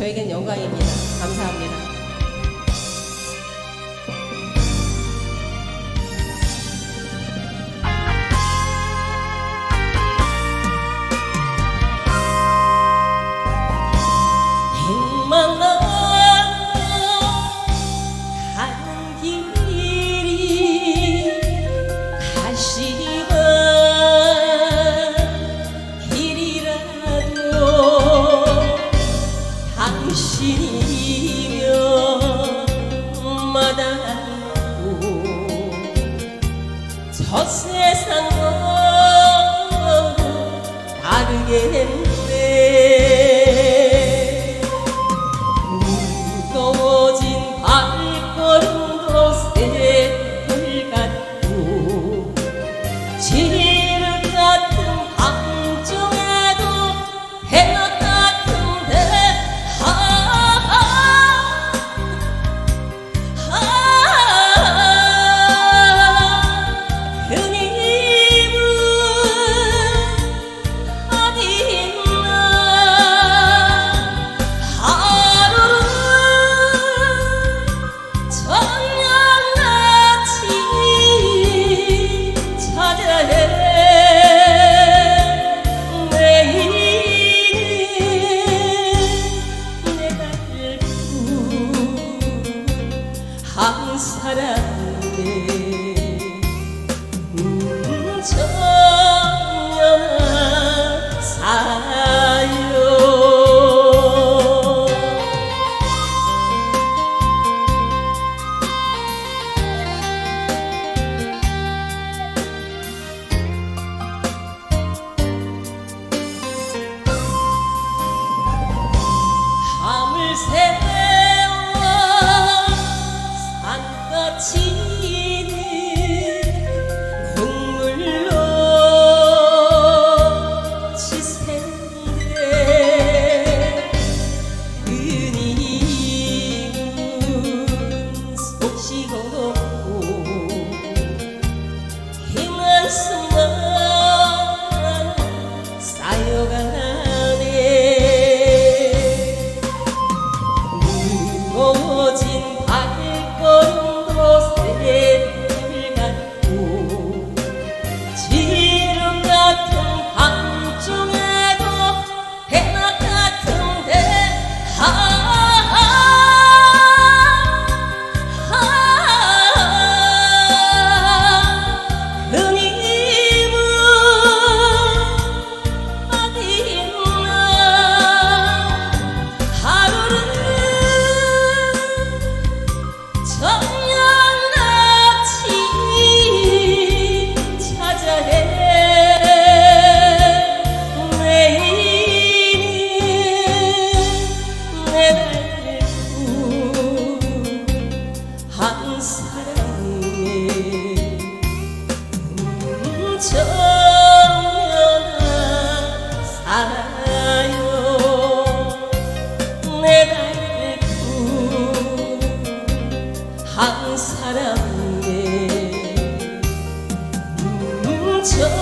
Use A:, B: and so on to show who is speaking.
A: 저에겐 영광입니다. 감사합니다. 당신이면 마다하고 저 세상과 다르겠네. 무거워진 발걸음도 새들 같고 told 정면아 살아요 한 사람의 음, 저